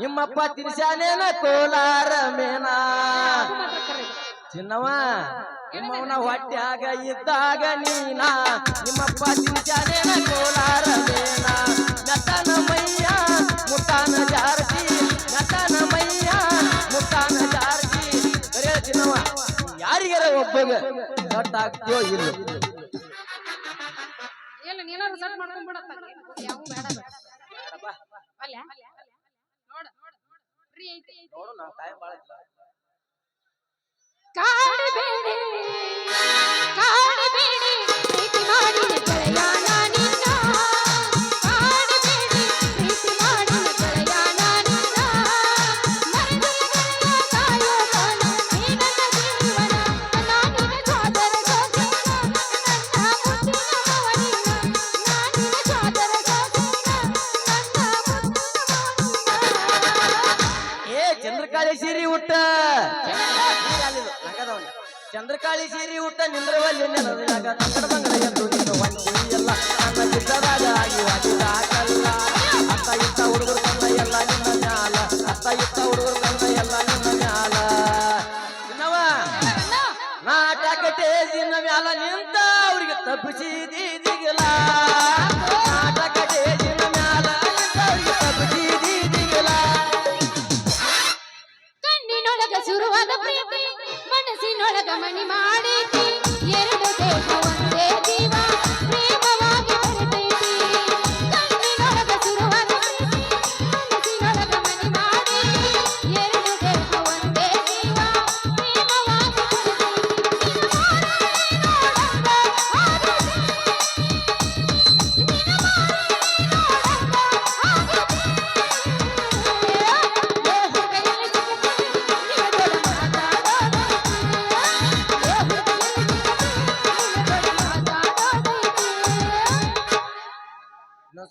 ನಿಮ್ಮಪ್ಪ ತಿರ್ಸಾನೇನ ಕೋಲಾರ ಮೇನಾ. ಚಿನ್ನವ ನಿಮ್ಮವನ ಹೊಟ್ಯಾಗ ಇದ್ದಾಗ ನೀನ? ನಿಮ್ಮಪ್ಪ ತಿರ್ಸಾನೇನ ಕೋಲಾರ ಮೇನಾ? ನಟನ ಮಯ್ಯ ಮುಟ್ಟಾನ ಜಾರತಿ ನಟನ ಮಯ್ಯ ಮುಟ್ಟಾನ ಜಾರತಿ ಕರೆ ಚಿನ್ನವ ಯಾರಿಗಾರ ಒಬ್ಬಗ ಕಟ್ಟಾಗ್ತೀಯೋ ಇಲ್ಲ ಇಲ್ಲ ನೀನಾರು ಸೆಟ್ ಮಾಡ್ಕೊಂಡ್ ಬಿಡತ್ತ ಯಾವ ಬೇಡ. ಅಲ್ಲ? ನೋಡ ಫ್ರೀ ಐತಿ ನೋಡು ನಾವು ಟೈಮ್ ಭಾಳ ಗೆಳೆಯನ ಚಂದ್ರಕಾಳಿ ಸೀರಿ ಊಟ ನಿಂದ್ರವಲ್ಲಿ ನೆಲದಾಗ ತಂಗಡ ಬಂಗಡ ಎಂದು ಎಲ್ಲ. ನನ್ನ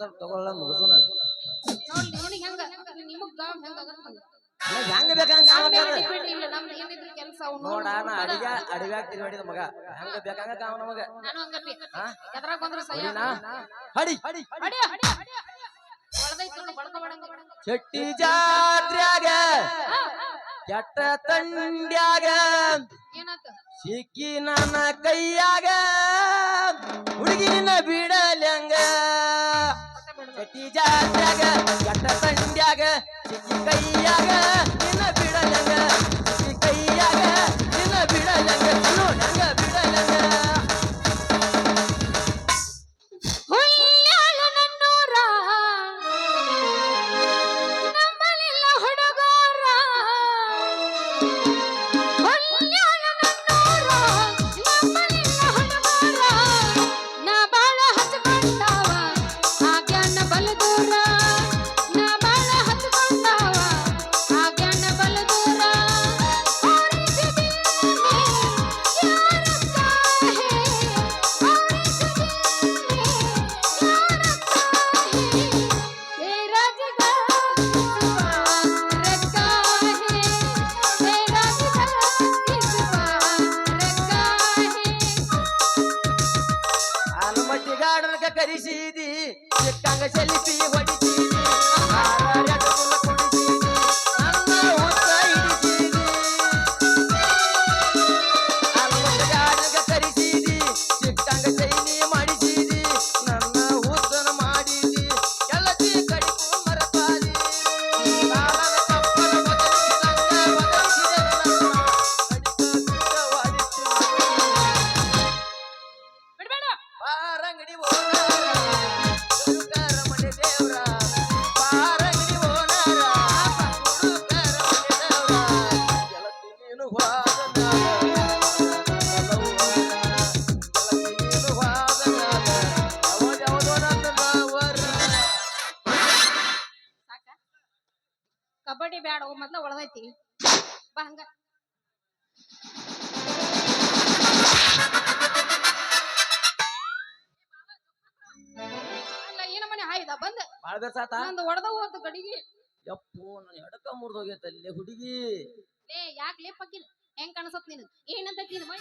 ಸ್ವಲ್ಪ ತಗೊಳ್ಳ ಮುಗಿಸೋಣ ಹೆಂಗ ಬೇಕಂಗ ಕೆಲಸ ನೋಡ ನಾ ಅಡಿಗೆ ಅಡಿವ್ಯಾಗ ತಿರುಗಾಡಿದ ಮಗ. ಹೆಂಗ ಬೇಕಂಗ ಕಾವ ನಮಗ? ನಾನು ಹಂಗತಿ ಹಾ? ಎದ್ರಾಗ ಬಂದ್ರೆ ಸಹಿ ಹೊಡಿನಾ? ಹಡಿ. ಹಡಿ ಅಡಿ ಅಡಿ ಹೊಡೆದೈತಿ ನೋಡು ಬಡ್ಕೋಬೇಡಂಗ ಚೆಟ್ಟಿ ಜಾತ್ರ್ಯಾಗ ಕೆಟ್ಟ ತಂಡ್ಯಾಗ ಸಿಕ್ಕಿ ನನ್ನ ಕೈಯಾಗ ಹುಡುಗಿನ ಬಿಡಲ್ಯಂಗ. ಚೆಟ್ಟಿ ಜಾತ್ಯಾಗ ಕಟ್ಟ ಸಿಕ್ಕಿ ಕೈಯಾಗ ನಿನ್ನ ಬಂದ. ಬಾಳ ಬೇಸಾತ ನಂದು ಒಡದ ಹೋದ ಗಡಿಗೆ. ಯಪ್ಪು ನನ್ನ ಎಡಕ ಮುರಿದೋಗೈತಲ್ಲಿ ಹುಡುಗಿ. ಏ ಯಾಕೆ ಲೇ ಹಾಕಿದ? ಹೆಂಗ್ ಕಾಣಿಸತ್ ನೀನು ಏನಂತ ಇದು ಮೈ?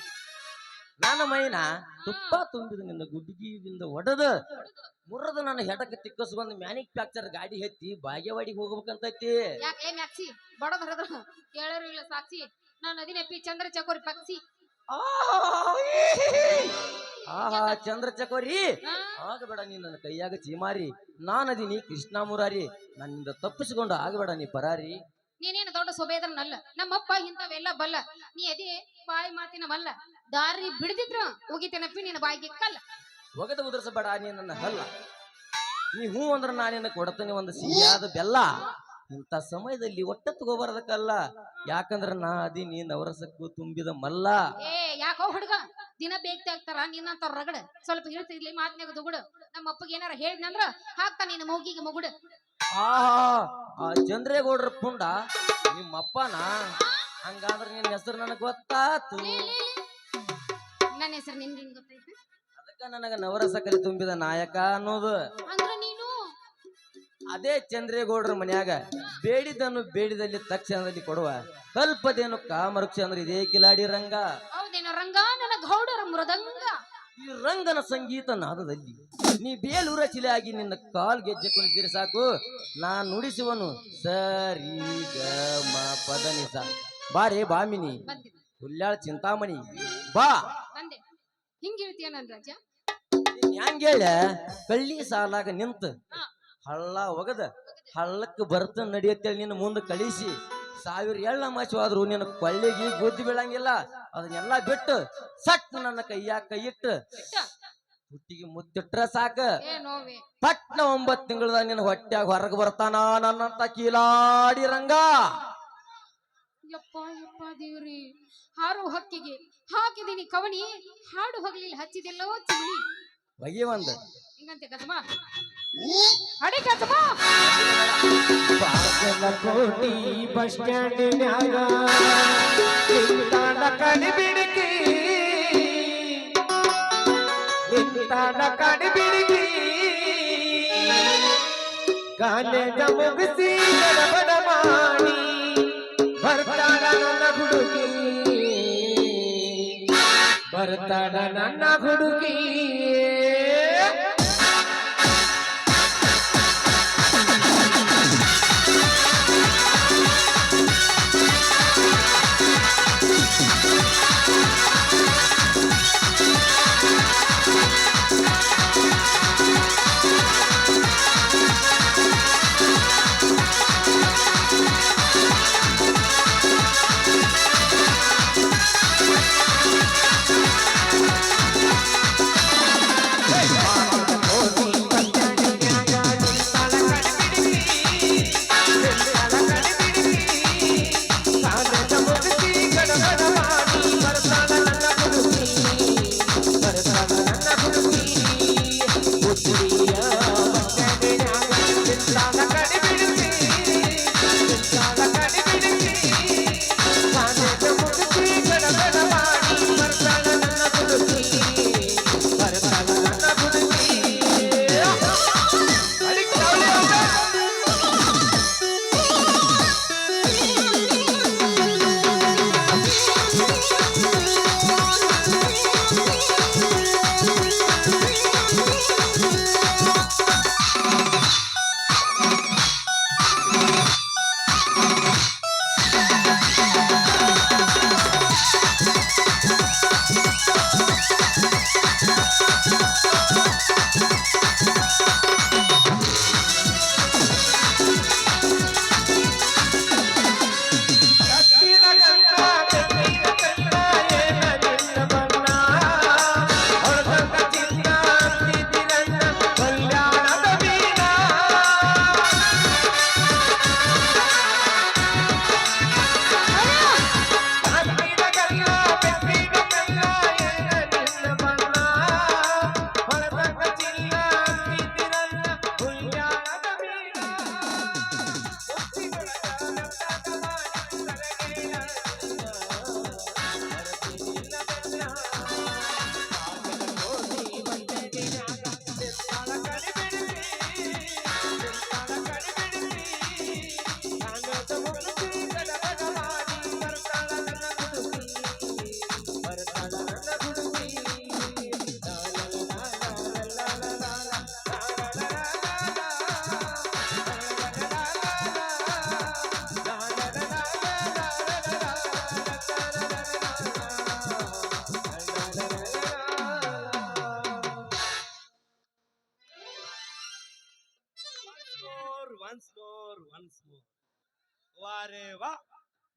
ನನ್ನ ಮೈನ? ತುಪ್ಪ ತುಂಬಿದ ನಿನ್ನ ಗುಡ್ಗಿಯಿಂದ ಒಡದ. ಮುರದ ನನ್ನ ಹೆಡಕ್ಕೆ ಬಂದ ಮ್ಯಾನುಫ್ಯಾಕ್ಚರ್ ಗಾಡಿ ಹತ್ತಿ ಬಾಗೇವಾಡಿಗೆ ಹೋಗ್ಬೇಕಂತೈತಿ. ಯಾಕೆ? ಮ್ಯಾಕ್ಸಿ ಬಡದ ಹರದ್ರ. ಕೇಳೋರು ಇಲ್ಲ ಸಾಕ್ಷಿ. ನಾನು ನದಿನೆಪ್ಪಿ ಚಂದ್ರ ಚಕೋರಿ ಪಕ್ಷಿ. ಆಹಾ ಚಂದ್ರ ಚಕೋರಿ? ಆಗಬೇಡ ನೀ ನನ್ನ ಕೈಯಾಗ ಚೀಮಾರಿ. ನಾನದೀನಿ ಕೃಷ್ಣ ಮುರಾರಿ. ನನ್ನಿಂದ ತಪ್ಪಿಸಿಕೊಂಡು ಆಗಬೇಡ ನೀ ಪರಾರಿ. ನೀನೇನು ದೊಡ್ಡ ಸೊಬೇದ್ರನಲ್ಲ? ನಮ್ಮಪ್ಪ ಇಂಥವೆಲ್ಲ ಬಲ್ಲ. ನೀ ಅದೇ ಬಾಯಿ ಮಾತಿನ ಮಲ್ಲ. ದಾರಿ ಬಿಡದಿದ್ರ ಹೋಗಿತೇನಪ್ಪಿ ನಿನ್ನ ಬಾಯಿಗೆ ಕಲ್ಲ. ಒಗದ ಉದುರಿಸಬೇಡ ನೀ ನನ್ನ ಹಲ್ಲ. ನೀ ಹೂ ಅಂದ್ರೆ ನಾನಿನ್ನ ಕೊಡತೇನೆ ಒಂದು ಸಿಹಿಯಾದ ಬೆಲ್ಲ. ಇಂಥ ಸಮಯದಲ್ಲಿ ಒಟ್ಟ ತಗೋಬಾರದಕ್ಕಲ್ಲ. ಯಾಕಂದ್ರ ನಾ ಅದೀನಿ ನವರಸಕ್ಕೂ ತುಂಬಿದ ಮಲ್ಲ. ಏ ಯಾಕೋ ಹುಡುಗ? ದಿನ ಬೇಕ್ತಿ ಆಗ್ತಾರ ನಿನ್ನಂತ ರಗಡ. ಸ್ವಲ್ಪ ಇರ್ತಿರ್ಲಿ ಮಾತ್ನ್ಯಾಗ ದುಗುಡು ನಮ್ಮ ಅಪ್ಪಗೆ ಏನಾರ ಹೇಳಿದ್ನಂದ್ರ ಹಾಕ್ತಾ ನಿನ್ನ ಮೂಗಿಗೆ ಮುಗುಡು. ಆಹಾ ಆ ಚಂದ್ರೇಗೌಡ್ರ ಪುಂಡ ನಿಮ್ಮಪ್ಪನ ಹಂಗಾದ್ರೆ ನಿನ್ನ ಹೆಸರು ನನಗ್ ಗೊತ್ತಾತು. ಲೇ, ಲೇ, ಲೇ. ನನ್ನ ಹೆಸರು ನಿನ್ಗೆ ಹೆಂಗ್ ಗೊತ್ತೈತೆ ಅದಕ್ಕ ನನಗ ನವರಸ ಕಲಿ ತುಂಬಿದ ನಾಯಕ ಅನ್ನೋದು. ಅಂದ್ರ ನೀನು? ಅದೇ ಚಂದ್ರೇಗೌಡ್ರ ಮನ್ಯಾಗ ಬೇಡಿದನ್ನು ಬೇಡಿದಲ್ಲಿ ತಕ್ಷಣದಲ್ಲಿ ಕೊಡುವ. ಕಲ್ಪದೇನು ಕಾಮರುಕ್ಷ ಅಂದ್ರೆ ಇದೇ ಕಿಲಾಡಿ ರಂಗ. ಹೌದೇನೋ ರಂಗ ನನ್ನ ಗೌಡರ ಮೃದಂಗ? ಈ ರಂಗನ ಸಂಗೀತ ನಾದದಲ್ಲಿ ನೀ ಬೇಲೂರ ಚಿಲೆ ಆಗಿ ನಿನ್ನ ಕಾಲ್ ಗೆಜ್ಜೆ ಕುಣಿಸಿದ್ರೆ ಸಾಕು. ನಾ ನುಡಿಸುವನು ಸರಿ ಗ ಮ ಪದ ನಿಸ ಬಾರೇ ಬಾಮಿನಿ. ಬಂದೆ ಹುಲ್ಯಾಳ ಚಿಂತಾಮಣಿ. ಬಾ. ಬಂದೆ. ಹಿಂಗ್ ಹೇಳ್ತೀಯ ನನ್ ರಾಜ? ಕಳ್ಳಿ ಸಾಲಾಗ ನಿಂತ. ಹಳ್ಳ ಒಗದ. ಹಳ್ಳಕ್ಕೆ ಬರ್ತ ನಡೆಯತ್ತೇಳಿ ನಿನ್ನ ಮುಂದೆ ಕಳಿಸಿ. ಸಾವಿರ ಎಳ್ಳ ಮಾಸವಾದ್ರು ನಿನ್ನ ಕೊಳ್ಳಿಗೆ ಗುದ್ದು ಬೀಳಂಗಿಲ್ಲ. ಅದನ್ನೆಲ್ಲ ಬಿಟ್ಟು ಸಟ್ ನನ್ನ ಕೈಯಾಗ ಕೈ ಇಟ್ಟು ಹುಟ್ಟಿಗೆ ಮುತ್ತಿಟ್ರ ಸಾಕ. ಪಟ್ನ ಒಂಬತ್ ತಿಂಗಳದಾಗ ನಿನ್ನ ಹೊಟ್ಯಾಗ ಹೊರಗೆ ಬರ್ತಾನ ನನ್ನಂತ ಕೀಲಾಡಿ ರಂಗ. ಯಪ್ಪ ಯಪ್ಪ ದೇವ್ರಿ ಹಾರು ಹಕ್ಕಿಗೆ ಹಾಕಿದೀನಿ ಕವಣಿ ಹಾಡು ಹೋಗಲಿಲ್ಲ ಹಚ್ಚಿದೆಲ್ಲೋ ಚಿಮಣಿ. ಬಗೆ ಒಂದು. ಹಿಂಗಂತೆ बस स्टैंड गाने जमुग सी भरता ना ना भरता ना ना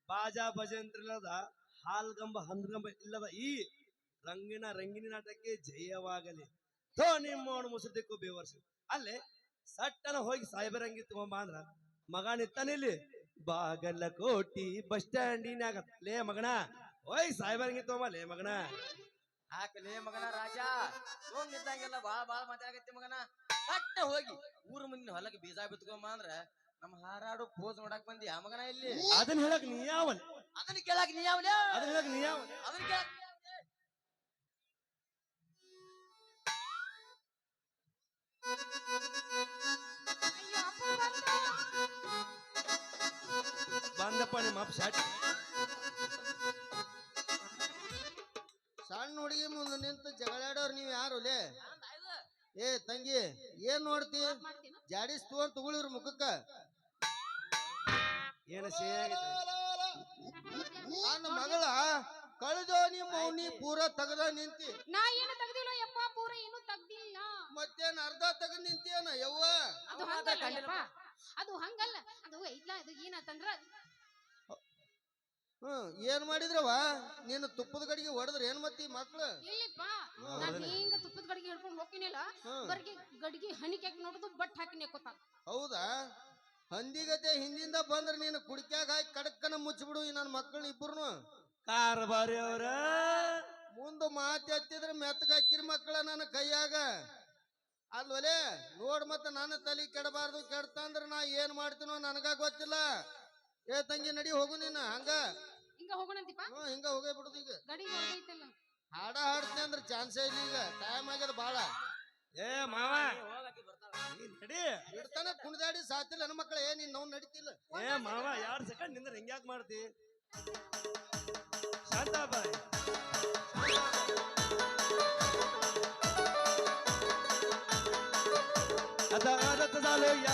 ಬಾಜಾ ಭಜಂತ್ರಿಲ್ಲದ ಹಾಲ್ಗಂಬ, ಹಂದ್ಗಂಬ ಇಲ್ಲದ ಈ ರಂಗಿನ ರಂಗಿನ ನಾಟಕಕ್ಕೆ ಜಯವಾಗಲಿ. ಥೋ ನಿಮ್ಮವನು ಮುಸುದಿಕ್ಕೂ ಬೇವರ್ಸಿ. ಅಲ್ಲೇ ಸಟ್ಟನ ಹೋಗಿ ಸಾಯ್ಬರಂಗಿ ತಗೊಂಬ ಅಂದ್ರ ಮಗ ಬಾಗಲ ಬಾಗಲಕೋಟಿ ಬಸ್ ಸ್ಟ್ಯಾಂಡಿನಾಗ ಲೇ ಮಗನ ಓಯ್ ಸಾಹೇಬರಂಗಿ ತಗೊಂಬ, ಲೇ ಮಗನ. ಮಗನ ರಾಜ. ಸುಮ್ ನಿಂತಂಗೆಲ್ಲ ಬಾಳ ಬಾಳ ಮಗನ. ಸಟ್ಟ ಹೋಗಿ ಊರ ಮುಂದಿನ ಹೊಲಕ್ಕೆ ಬೀಜ ಬಿತ್ಕೊಂಬ ಅಂದ್ರ ನಮ್ಮ ಹಾರಾಡು ಪೋಸ್ ಮಾಡಕ್ ಬಂದಿ ಆ ಇಲ್ಲಿ? ಅದನ್ನ ಹೇಳಕ್ ನೀ ಯಾವನ್? ಅದನ್ನ ಕೇಳಕ್ ನೀ ಯಾವ್ಲೇ ಅದನ್ನ ಹೇಳಕ್ ನೀ ಯಾವನ್? ಅದನ್ನ ಕೇಳಕ್ ಅಯ್ಯೋ ಅಪ್ಪ ಬಂದ. ಬಂದಪ್ಪ ನಿಮ್ಮ ಅಪ್ಪ ಶಾಟ್ ಸಣ್ಣ ಹುಡುಗಿ ಮುಂದೆ ನಿಂತು ಜಗಳಾಡೋರು ನೀವು ಯಾರು ಲೇ? ಏ ತಂಗಿ ಏನ್ ನೋಡ್ತಿ? ಜಾಡಿಸ್ ಜಾಡಿಸ್ತು ಅಂತ ತಗೊಳಿವ್ರ ಮುಖಕ್ಕ. ಏನ ಸಿಹಿಯಾಗೈತೆ ನನ್ನ ಮಗಳ ಕಳೆದೋ ನಿಮ್ಮ ನೀ ಪೂರ ತಗದ ನಿಂತಿ. ನಾ ಏನು ತೆಗ್ದಿಲ್ಲ ಯಪ್ಪ ಪೂರ ಏನು ತೆಗ್ದಿಲ್ಲ. ಮತ್ತೇನ್ ಅರ್ಧ ತಗದ್ ನಿಂತಿಯನ ಯವ್ವ? ಅದು ಹಂಗಲ್ಲ ಯಪ್ಪ. ಅದು ಹಂಗಲ್ಲ. ಅದು ಇಲ್ಲ ಅದು ಏನಂತಂದ್ರ ಹ್ಮ್ ಏನ್ ಮಾಡಿದ್ರವ ನೀನು ತುಪ್ಪದ ಗಡಿಗೆ ಹೊಡೆದ್ರ ಏನ್ ಮತ್ತಿ ಮಕ್ಳು? ಇಲ್ಲಿಪ್ಪ ನಾನ್ ಹಿಂಗ ತುಪ್ಪದ ಗಡಿಗೆ ಹಿಡ್ಕೊಂಡು ಹೋಗ್ತೀನಿಲ್ಲ ಹ್ಮ್. ಬರ್ಗೆ ಗಡಿಗೆ ಹನಿಕೆ ಹಾಕಿ ನೋಡುದು ಬಟ್ ಹಾಕಿ ನೆಕ್ಕೋತಾನ ಹೌದಾ? ಹಂದಿಗತೆ ಹಿಂದಿಂದ ಬಂದ್ರೆ ನೀನು ಕುಡಿಕ್ಯಾಗ ಹಾಕಿ ಕಡಕ್ಕನ ಮುಚ್ಚಿಬಿಡು ಈ ನನ್ನ ಮಕ್ಕಳು ಇಬ್ಬರು ಕಾರ್ಬಾರಿ ಅವ್ರ. ಮುಂದ ಮಾತು ಎತ್ತಿದ್ರೆ ಮೆತ್ತಗ ಹಾಕಿರಿ ಮಕ್ಕಳ ನನ್ನ ಕೈಯಾಗ. ಅಲ್ವಲೆ ನೋಡ್ ಮತ್ತ ನನ್ನ ತಲೆ ಕೆಡಬಾರ್ದು ಕೆಡ್ತಂದ್ರ ನಾ ಏನ್ ಮಾಡ್ತೀನೋ ನನಗ ಗೊತ್ತಿಲ್ಲ. ಏ ತಂಗಿ ನಡಿ ಹೋಗು ನೀನು ಹಂಗ. ಹಿಂಗ ಹೋಗೋಣಂತಿಪ್ಪ. ಹ್ಞೂ ಹಿಂಗ ಹೋಗೇ ಬಿಡುದು ಈಗ. ಗಡಿ ಹೊರಗೈತಲ್ಲ ಹಾಡ ಹಾಡ್ತೀನಿ ಅಂದ್ರೆ ಚಾನ್ಸೇ ಇಲ್ಲ ಈಗ. ಟೈಮ್ ಆಗ್ಯದ ಬಾಳ. ಏ ಮಾವ. ನಡಿ. ಇಡ್ತಾನ ಕುಣಿದಾಡಿ ಸಾತಿಲ್ಲ ನನ್ನ ಮಕ್ಕಳ ಏ ನೀನ್ ನಾವು ನಡಿತಿಲ್ಲ. ಏ ಮಾವ ಯಾರು ಸೆಕೆಂಡ್ ನಿಂದ್ರ ಹೆಂಗ್ಯಾಕ್ ಮಾಡ್ತಿ? ಅದತ್ತ ಸಾಲೋಯ್ಯ.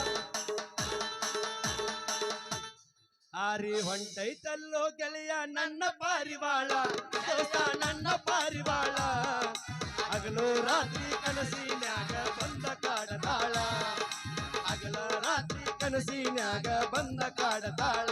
ಆರಿ ಹೊಂಟೈತಲ್ಲೋ ಗೆಳೆಯ ನನ್ನ ಪಾರಿವಾಳ. ನನ್ನ ಪಾರಿವಾಳ. ಹಗಲು ರಾತ್ರಿ ಕನಸಿನ್ಯಾಗ ಬಂದ ಕಾಡತಾಳ ಹಗಲ ರಾತ್ರಿ ಕನಸಿನ್ಯಾಗ ಬಂದ ಕಾಡತಾಳ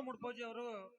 ಮುಡ್ಪೋಜಿ ಅವರು